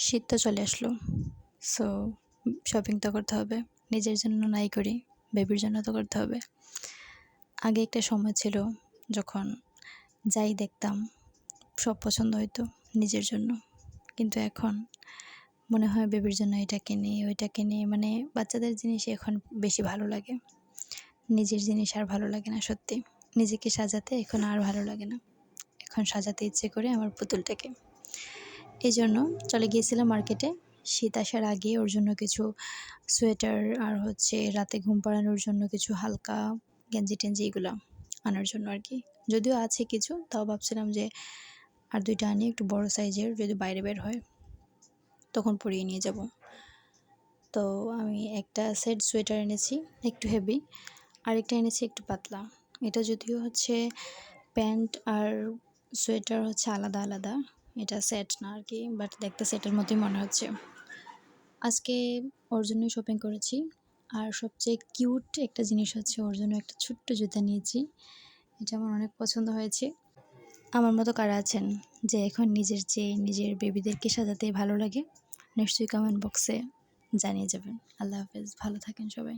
শীত তো চলে আসলো। সো শপিং তো করতে হবে। নিজের জন্য নাই করি বেবির জন্য তো করতে হবে। আগে একটা সময় ছিল যখন যাই দেখতাম, সব পছন্দ হতো নিজের জন্য। কিন্তু এখন মনে হয় বেবির জন্য এটা কিনি, ওইটা কিনি মানে বাচ্চাদের জিনিস এখন বেশি ভালো লাগে। নিজের জিনিস আর ভালো লাগে না সত্যি। নিজেকে সাজাতে এখন আর ভালো লাগে না। এখন সাজাতে ইচ্ছে করে আমার পুতুলটাকে। এই জন্য চলে গিয়েছিলাম মার্কেটে। শীত আসার আগে ওর জন্য কিছু সোয়েটার আর হচ্ছে রাতে ঘুম পাড়ানোর জন্য কিছু হালকা গেঞ্জি টেঞ্জি এগুলো আনার জন্য আর কি। যদিও আছে কিছু, তাও ভাবছিলাম যে আর দুইটা আনি একটু বড় সাইজের যদি বাইরে বের হয়, তখন পরিয়ে নিয়ে যাব। তো আমি একটা সেট সোয়েটার এনেছি, একটু হেভি, আরেকটা এনেছি একটু পাতলা। এটা যদিও হচ্ছে প্যান্ট আর সোয়েটার হচ্ছে আলাদা আলাদা এটা সেট না আর কি বাট দেখতে সেটের মতোই মনে হচ্ছে। আজকে ওর জন্যই শপিং করেছি, আর সবচেয়ে কিউট একটা জিনিস হচ্ছে ওর জন্য একটা ছোট্ট জুতা নিয়েছি, এটা আমার অনেক পছন্দ হয়েছে। আমার মতো কারা আছেন যে এখন নিজের চেয়ে নিজের বেবিদেরকে সাজাতে ভালো লাগে, নিশ্চয়ই কমেন্ট বক্সে জানিয়ে যাবেন। আল্লাহ হাফেজ, ভালো থাকেন সবাই।